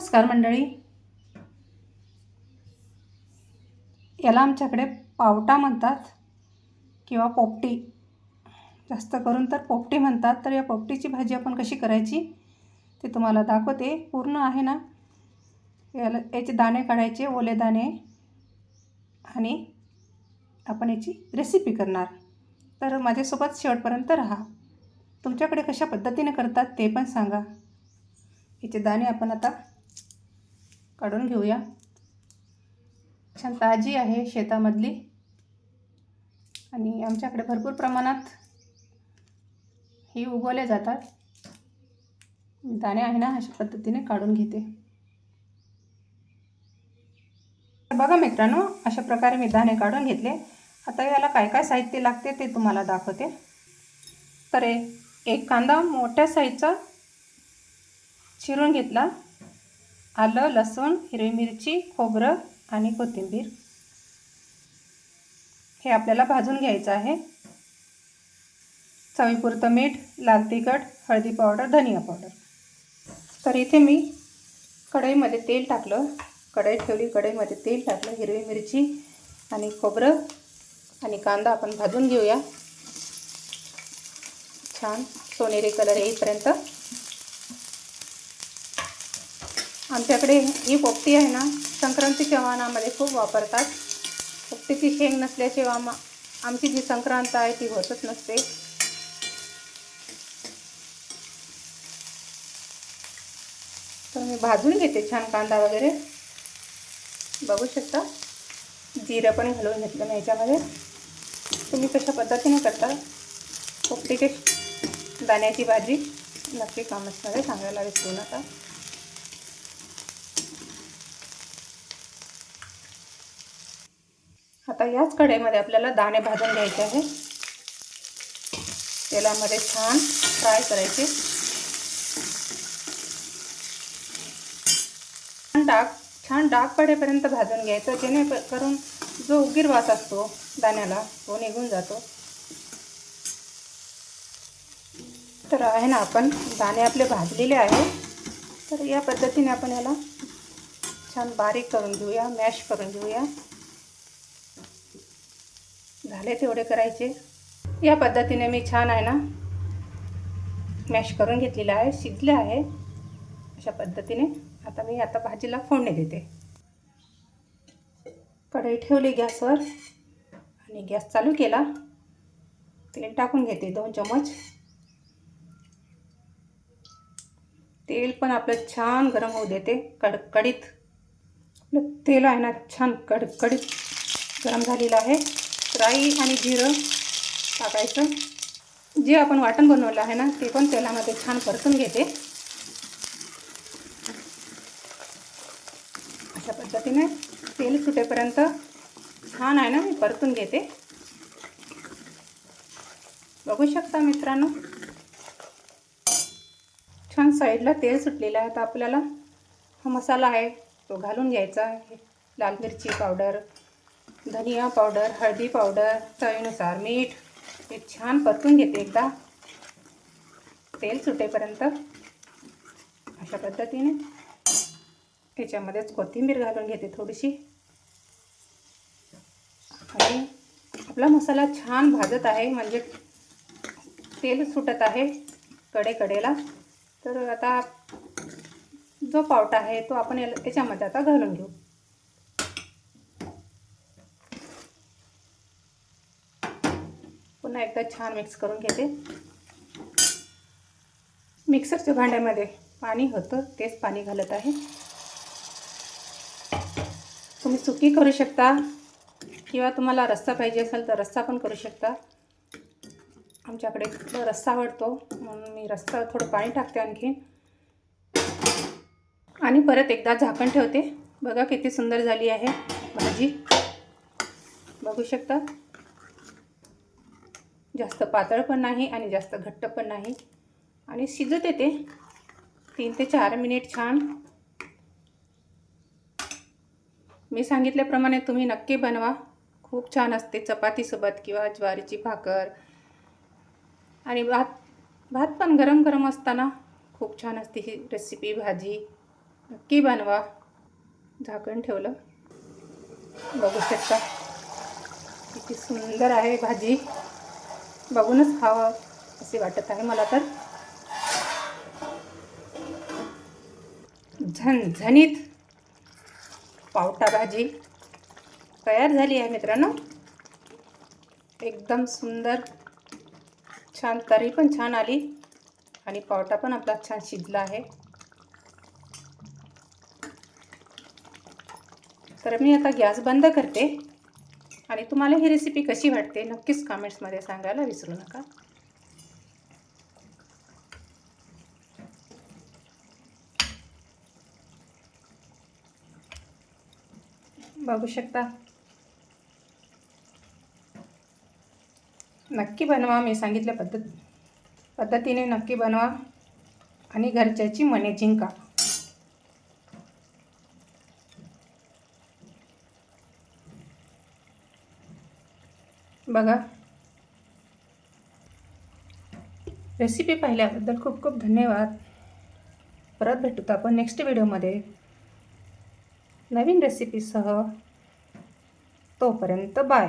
नमस्कार मंडळी. याला आमच्याकडे पावटा म्हणतात किंवा पोपटी. जास्त करून तर पोपटी म्हणतात. तर या पोपटीची भाजी आपण कशी करायची ते तुम्हाला दाखवते. पूर्ण आहे ना? याला याचे दाणे काढायचे ओले दाणे. आणि आपण याची रेसिपी करणार. तर माझ्यासोबत शेवटपर्यंत राहा. तुमच्याकडे कशा पद्धतीने करतात ते पण सांगा. याचे दाणे आपण आता काढून घेऊया. छान ताजी आहे शेतामधली. आणि आमच्याकडे भरपूर प्रमाणात ही उगवल्या जातात. दाणे आहे ना अशा पद्धतीने काढून घेते. बघा मित्रांनो अशा प्रकारे मी दाणे काढून घेतले. आता याला काय काय साहित्य लागते ते तुम्हाला दाखवते. तर एक कांदा मोठ्या साईजचा चिरून घेतला. आलं लसूण हिरवी मिरची खोबरं आणि कोथिंबीर. हे आपल्याला भाजून घ्यायचं आहे. चवीपुरतं मीठ लाल तिखट हळदी पावडर धनिया पावडर. तर इथे मी कढईमध्ये तेल टाकलं. कढई ठेवली कढईमध्ये तेल टाकलं हिरवी मिरची आणि खोबरं आणि कांदा आपण भाजून घेऊया. छान सोनेरी कलर येईपर्यंत. आमच्याकडे ही पोपटी आहे ना संक्रांतीच्या वाहनामध्ये खूप वापरतात. पोपटीची शेंग नसल्याशिवाय आम आमची जी संक्रांत आहे ती होतच नसते. तर मी भाजून घेते छान कांदा वगैरे. बघू शकता जिरं पण घालून घेतलं मी याच्यामध्ये. तुम्ही कशा पद्धतीने करता पोपटीचे दाण्याची भाजी. नक्की कामसमध्ये सांगायला विसरू नका. आता याच कढईमध्ये आपल्याला दाणे भाजून घ्यायचे आहे. तेलामध्ये छान फ्राय करायचे. छान डाग छान डाग पडेपर्यंत भाजून घ्यायचं. जेणेकरून जो उगीर वास असतो दाण्याला तो निघून जातो. तर आहे ना आपण दाणे आपले भाजलेले आहे. तर या पद्धतीने आपण याला छान बारीक करून घेऊया मॅश करून घेऊया. झाले तेवढे करायचे. या पद्धतीने मी छान आहे ना मॅश करून घेतलेलं आहे शिजले आहे. अशा पद्धतीने आता मी आता भाजीला फोडणी देते. कढई ठेवली गॅसवर आणि गॅस चालू केला. तेल टाकून घेते दोन चमच तेल पण आपलं छान गरम होऊ देते कडकडीत आपलं तेल आहे ना छान कडकडीत गरम झालेलं आहे. राई आणि जिरं टाकायचं. जे आपण वाटण बनवलं आहे ना ते पण तेलामध्ये छान परतून घेते. अशा पद्धतीने तेल सुटेपर्यंत छान आहे ना मी परतून घेते. बघू शकता मित्रांनो. छान साईडला तेल सुटलेलं आहे. तर आपल्याला हा मसाला आहे तो घालून घ्यायचा आहे. लाल मिरची पावडर धनिया पावडर हळदी पावडर चवीनुसार मीठ हे छान परतून घेते एकदा. तेल सुटेपर्यंत अशा पद्धतीने त्याच्यामध्येच कोथिंबीर घालून घेते थोडीशी. आणि आपला मसाला छान भाजत आहे म्हणजे तेल सुटत आहे कडे कडेला तर आता जो पावटा आहे तो आपण याला त्याच्यामध्ये आता घालून घेऊ. पुन्हा एकदा छान मिक्स करून घेते. मिक्सरच्या भांड्यामध्ये पाणी होतं तेच पाणी घालत आहे. तुम्ही सुकी करू शकता किंवा तुम्हाला रस्सा पाहिजे असेल तर रस्सा पण करू शकता. आमच्याकडे रस्सा आवडतो म्हणून मी रस्सा थोडं पाणी टाकते आणखी. आणि परत एकदा झाकण ठेवते. बघा किती सुंदर झाली आहे भाजी. बघू शकता. जास्त पातळ पण नाही आणि जास्त घट्ट पण नाही. आणि शिजत येते. तीन ते चार मिनिट छान. मी सांगितल्याप्रमाणे तुम्ही नक्की बनवा. खूप छान असते चपातीसोबत किंवा ज्वारीची भाकर. आणि भात भात पण गरम गरम असताना खूप छान असते ही रेसिपी भाजी. नक्की बनवा. झाकण ठेवलं. बघू शकता. किती सुंदर आहे भाजी. बघूनच खावं असे वाटत आहे मला तर. झणझणीत पावटा भाजी तयार झाली आहे मित्रांनो. एकदम सुंदर छान तरी पण छान आली आणि पावटा पण आपला छान शिजला आहे. तर मी आता गॅस बंद करते. आणि तुम्हाला ही रेसिपी कशी वाटते नक्कीच कमेंट्समध्ये सांगायला विसरू नका. बघू शकता. नक्की बनवा मी सांगितल्या पद्धत पद्धतीने नक्की बनवा. आणि घरच्याची मने जिंका. बघा. रेसिपी पाहिल्याबद्दल खूप खूप धन्यवाद. परत भेटूत आपण नेक्स्ट व्हिडिओमध्ये नवीन रेसिपीसह तोपर्यंत बाय